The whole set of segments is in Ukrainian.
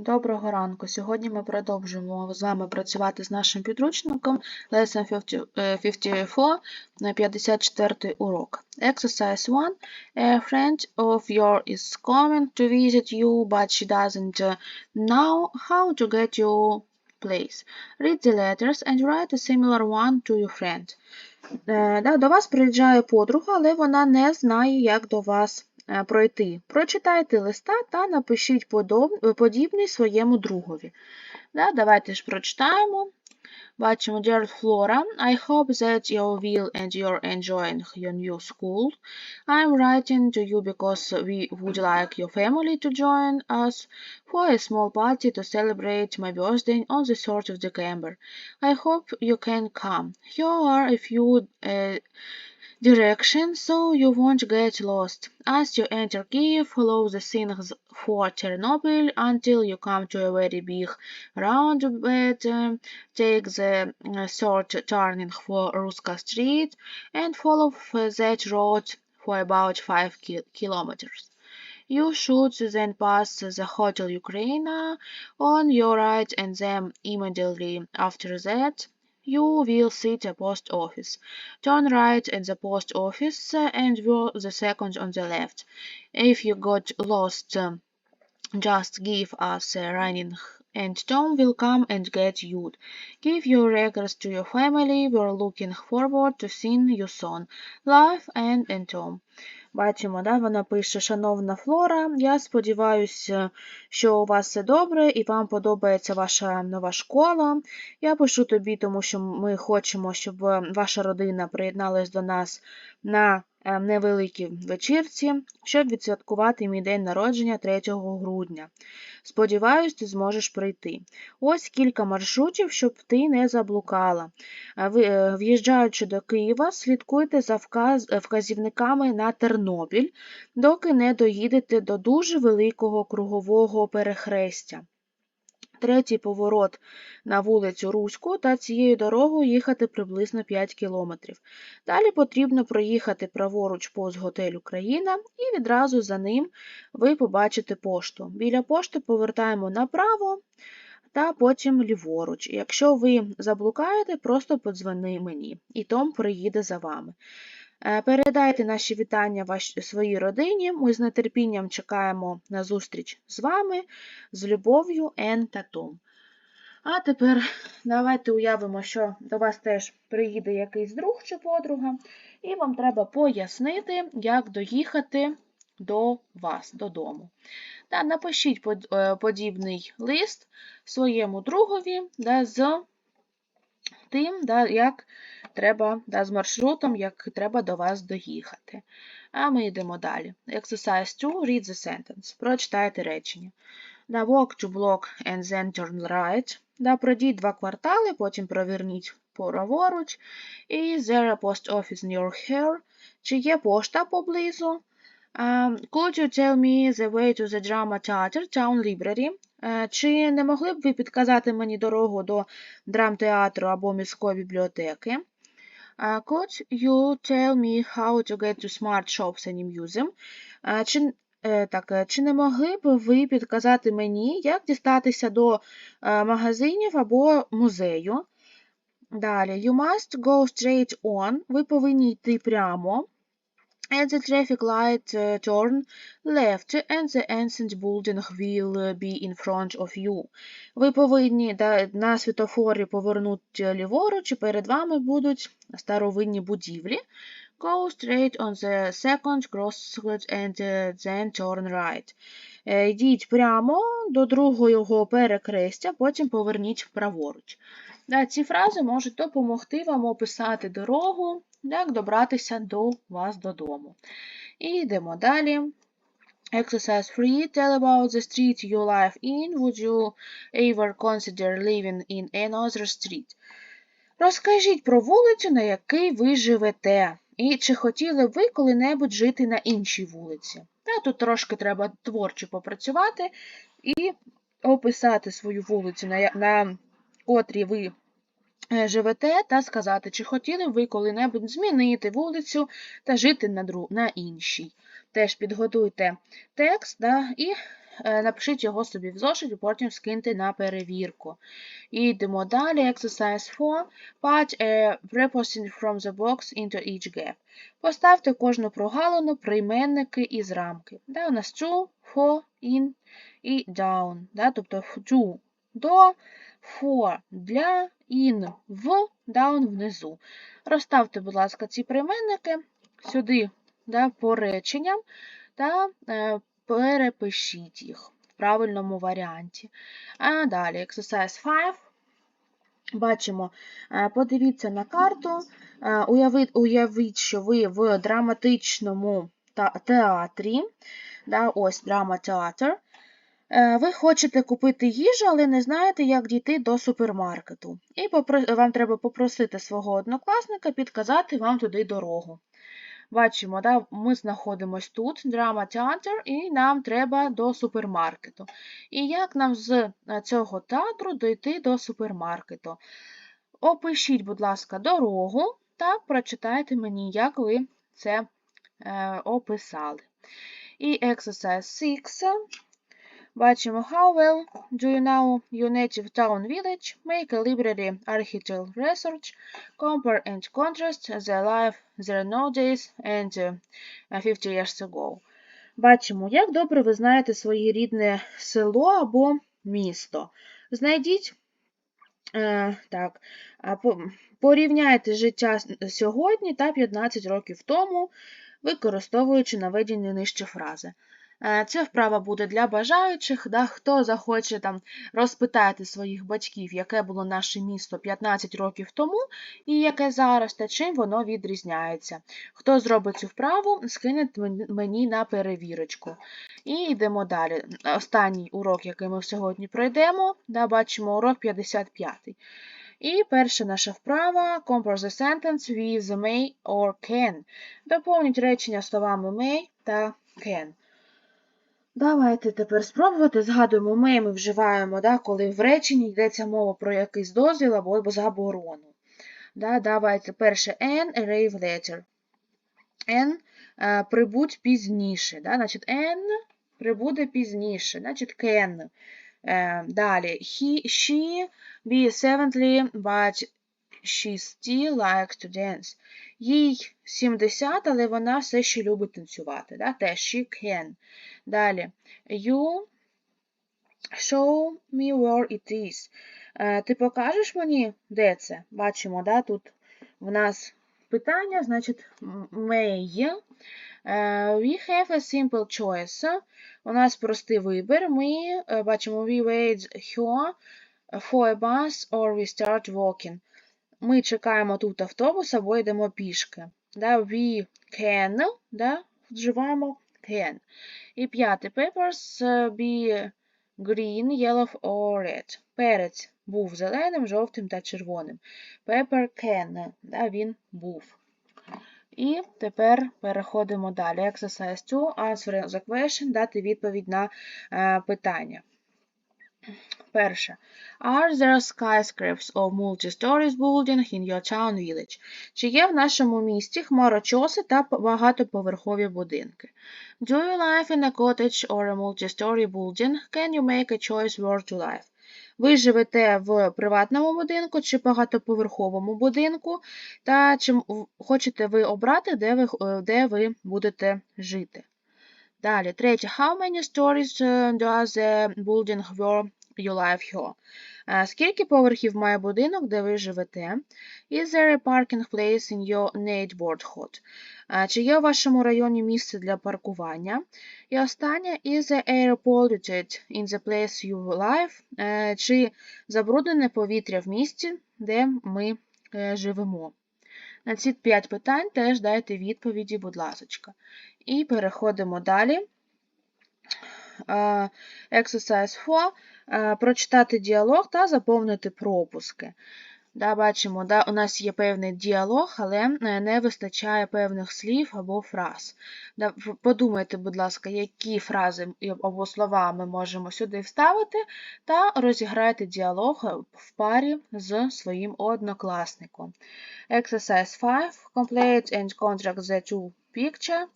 Доброго ранку. Сьогодні ми продовжуємо з вами працювати з нашим підручником Lesson 50, е, 54 на 54 урок. Exercise 1. A friend of yours is coming to visit you, but she doesn't uh, know how to get you place. Read the letters and write a similar one to your friend. Е, До вас приїжджає подруга, але вона не знає, як до вас е, пройти. Прочитайте листа та напишіть подібний своєму другові. Да, давайте ж прочитаємо. Бачимо, Dear Flora, I hope that you will and you're enjoying your new school. I'm writing to you because we would like your family to join us for a small party to celebrate my birthday on the 3rd of December. I hope you can come. Here are a few uh, directions so you won't get lost. As you enter Kiev, follow the signs for Chernobyl until you come to a very big roundabout. um, Take the uh, third turning for Ruska Street and follow that road for about 5 ki- kilometers. You should then pass the Hotel Ukraina on your right and then immediately after that you will see the post office. Turn right at the post office uh, and go the second on the left. If you got lost, um, just give us a running and Tom will come and get you. Give your regards to your family. We're looking forward to seeing you soon. Love and, and Tom. Бачимо, да, вона пише, шановна Флора, я сподіваюся, що у вас все добре і вам подобається ваша нова школа. Я пишу тобі, тому що ми хочемо, щоб ваша родина приєдналась до нас на невеликій вечірці, щоб відсвяткувати мій день народження 3 грудня. Сподіваюсь, ти зможеш прийти. Ось кілька маршрутів, щоб ти не заблукала. Е, е, В'їжджаючи до Києва, слідкуйте за вказ- е, вказівниками на Тернопіль, доки не доїдете до дуже великого кругового перехрестя. Третій поворот на вулицю Руську та цією дорогою їхати приблизно 5 кілометрів. Далі потрібно проїхати праворуч повз готель Україна і відразу за ним ви побачите пошту. Біля пошти повертаємо направо та потім ліворуч. Якщо ви заблукаєте, просто подзвони мені, і Том приїде за вами. Е, Передайте наші вітання своїй родині. Ми з нетерпінням чекаємо на зустріч з вами, з любов'ю, Ен та Том. А тепер давайте уявимо, що до вас теж приїде якийсь друг чи подруга, і вам треба пояснити, як доїхати до вас додому. Та напишіть е, подібний лист своєму другові да, з тим, да, як треба, да, з маршрутом, як треба до вас доїхати. А ми йдемо далі. Exercise 2. Read the sentence. Прочитайте речення. Да, walk to block and then turn right. Да, пройдіть два квартали, потім проверніть праворуч. І there a post office near here. Чи є пошта поблизу? Um, could you tell me the way to the drama theater town library? Чи не могли б ви підказати мені дорогу до драмтеатру або міської бібліотеки? Could you tell me how to get to smart shops and museum? Чи, е, так, е, чи не могли б ви підказати мені, як дістатися до е, магазинів або музею? Далі, you must go straight on. Ви повинні йти прямо. At the traffic light, uh, turn left and the ancient building will uh, be in front of you. Ви повинні да, на світофорі повернути ліворуч, і перед вами будуть старовинні будівлі. Go straight on the second crossroads and uh, then turn right. Е, Йдіть прямо до другого перекрестя, потім поверніть праворуч. Да, ці фрази можуть допомогти вам описати дорогу, як добратися до вас додому. І йдемо далі. Exercise 3. Tell about the street you live in. Would you ever consider living in another street? Розкажіть про вулицю, на якій ви живете. І чи хотіли ви коли-небудь жити на іншій вулиці? Та, тут трошки треба творчо попрацювати і описати свою вулицю, на, на котрій ви живете, та сказати, чи хотіли ви коли-небудь змінити вулицю та жити на, дру... на іншій. Теж підготуйте текст да, і е, напишіть його собі в зошит і потім скиньте на перевірку. І йдемо далі. Exercise 4. Put a preposition from the box into each gap. Поставте кожну прогалину прийменники із рамки. Да, у нас to, for, in і down. Да, тобто to до, for для, in в, down внизу. Розставте, будь ласка, ці прийменники сюди да, по реченням та е, перепишіть їх в правильному варіанті. А далі, exercise 5. Бачимо, е, подивіться на карту, е, уявіть, уявіть, що ви в драматичному театрі, да, ось драма театр. Е, ви хочете купити їжу, але не знаєте, як дійти до супермаркету. І вам треба попросити свого однокласника підказати вам туди дорогу. Бачимо, да, ми знаходимося тут, драма театр, і нам треба до супермаркету. І як нам з е, цього театру дойти до супермаркету? Опишіть, будь ласка, дорогу та прочитайте мені, як ви це е, описали. І exercise 6. Бачимо, how well do you know your native town village? Make a library architectural research, compare and contrast the life there nowadays and 50 years ago. Бачимо, як добре ви знаєте своє рідне село або місто. Знайдіть, е, так, порівняйте життя сьогодні та 15 років тому, використовуючи наведені нижче фрази. Е, це вправа буде для бажаючих, да, хто захоче там розпитати своїх батьків, яке було наше місто 15 років тому і яке зараз, та чим воно відрізняється. Хто зробить цю вправу, скине мені на перевірочку. І йдемо далі. Останній урок, який ми сьогодні пройдемо, да, бачимо урок 55. І перша наша вправа compare the sentence with may or can. Доповніть речення словами may та can. Давайте тепер спробувати. Згадуємо, ми ми вживаємо, да, коли в реченні йдеться мова про якийсь дозвіл або заборону. Да, Давайте перше N, arrive later. N е, прибудь пізніше. Да, значить, N прибуде пізніше. Значить, can. Е, далі, he, she be seventhly, but she still likes to dance. Їй 70, але вона все ще любить танцювати. Да? Теж she can. Далі. You show me where it is. Е, ти покажеш мені, де це? Бачимо, да? тут в нас питання, значить, may. Е, we have a simple choice. У нас простий вибір. Ми е, бачимо, we wait here for a bus or we start walking ми чекаємо тут автобус або йдемо пішки. Да, We can, да, вживаємо can. І п'яте peppers be green, yellow or red. Перець був зеленим, жовтим та червоним. Pepper can, да, він був. І тепер переходимо далі. Exercise 2. Answer the question, дати відповідь на е, питання. Перше. Are there skyscrapers or multi-stories buildings in your town village? Чи є в нашому місті хмарочоси та багатоповерхові будинки? Do you live in a cottage or a multi-story building? Can you make a choice where to live? Ви живете в приватному будинку чи багатоповерховому будинку, та чи хочете ви обрати, де ви, де ви будете жити? Далі, третє. How many stories does the building where you live here? Скільки поверхів має будинок, де ви живете? Is there a parking place in your neighborhood? Чи є у вашому районі місце для паркування? І останнє, is the air polluted in the place you live? Чи забруднене повітря в місті, де ми е, живемо? На ці 5 питань теж дайте відповіді, будь ласка. І переходимо далі. Exercise 4. Прочитати діалог та заповнити пропуски. Да, Бачимо, да, у нас є певний діалог, але е, не вистачає певних слів або фраз. Да, Подумайте, будь ласка, які фрази або слова ми можемо сюди вставити, та розіграйте діалог в парі з своїм однокласником. Exercise 5. Complete and contract the two picture.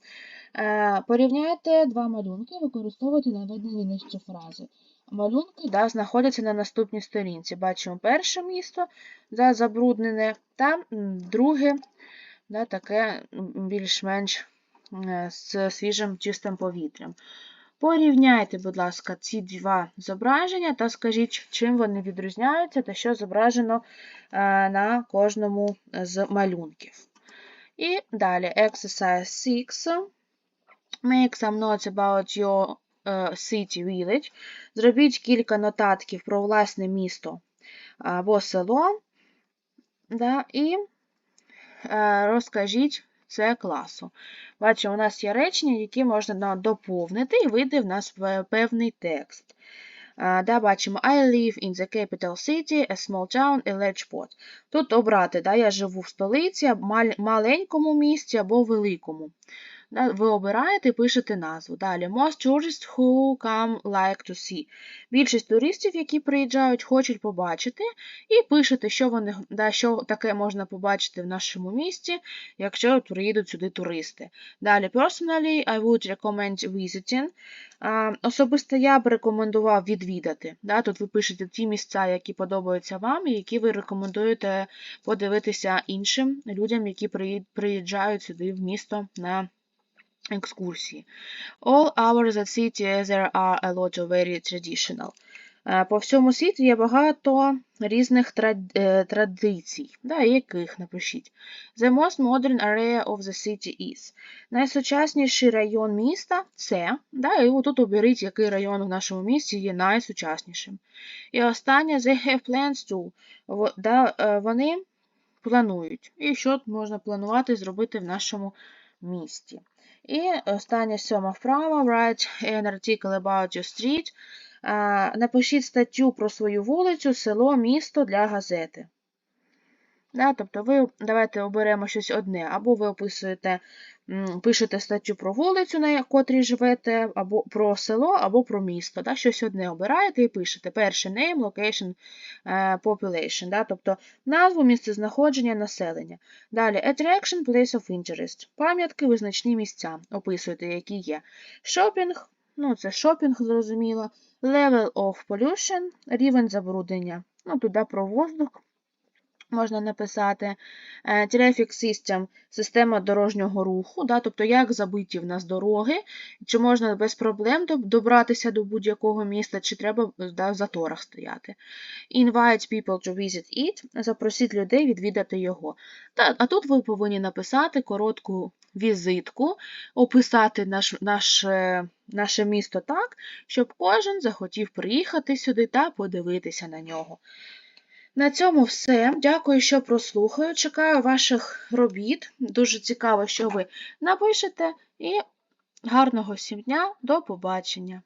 Е, Порівняйте два малюнки, використовуйте наведені нижче фрази. Малюнки да, знаходяться на наступній сторінці. Бачимо перше місто да, забруднене, та друге да, таке більш-менш з свіжим чистим повітрям. Порівняйте, будь ласка, ці два зображення та скажіть, чим вони відрізняються та що зображено е, на кожному з малюнків. І далі exercise 6. Make some notes about your city village. Зробіть кілька нотатків про власне місто або село. Да, і е, розкажіть це класу. Бачимо, у нас є речення, які можна доповнити, і вийде в нас певний текст. Е, Да, бачимо, I live in the capital city, a small town, a large port. Тут обрати, да, я живу в столиці, маленькому місті або великому. Ви обираєте і пишете назву. Далі, most tourists who come like to see. Більшість туристів, які приїжджають, хочуть побачити, і пишете, що вони да, що таке можна побачити в нашому місті, якщо приїдуть сюди туристи. Далі, personally, I would recommend visiting. Особисто я б рекомендував відвідати. Да, Тут ви пишете ті місця, які подобаються вам, і які ви рекомендуєте подивитися іншим людям, які приїжджають сюди в місто на екскурсії. All hours at city there are a lot of very traditional. Е, По всьому світі є багато різних е, традицій. Да, яких напишіть. The most modern area of the city is. Найсучасніший район міста це. Да, і тут оберіть, який район в нашому місті є найсучаснішим. І останнє they have plans to. Да, е, вони планують. І що можна планувати зробити в нашому місті. І остання сьома вправа. Write an article about your street. Напишіть статтю про свою вулицю, село, місто для газети. Тобто ви давайте оберемо щось одне, або ви описуєте, пишете статтю про вулицю, на котрій живете, або про село, або про місто. Да, щось одне обираєте і пишете. Перше name, location, е, population, да, тобто назву, місце знаходження, населення. Далі attraction, place of interest. Пам'ятки, визначні місця. Описуєте, які є. Shopping, ну це шопінг, зрозуміло. Level of pollution, рівень забруднення. Ну, туди про воздух можна написати. Е, Traffic system – система дорожнього руху, да, тобто як забиті в нас дороги, чи можна без проблем добратися до будь-якого міста, чи треба да, в заторах стояти. Invite people to visit it, запросіть людей відвідати його. Та, а тут ви повинні написати коротку візитку, описати наш, наше, наше місто так, щоб кожен захотів приїхати сюди та подивитися на нього. На цьому все. Дякую, що прослухаю. Чекаю ваших робіт. Дуже цікаво, що ви напишете. І гарного всім дня. До побачення!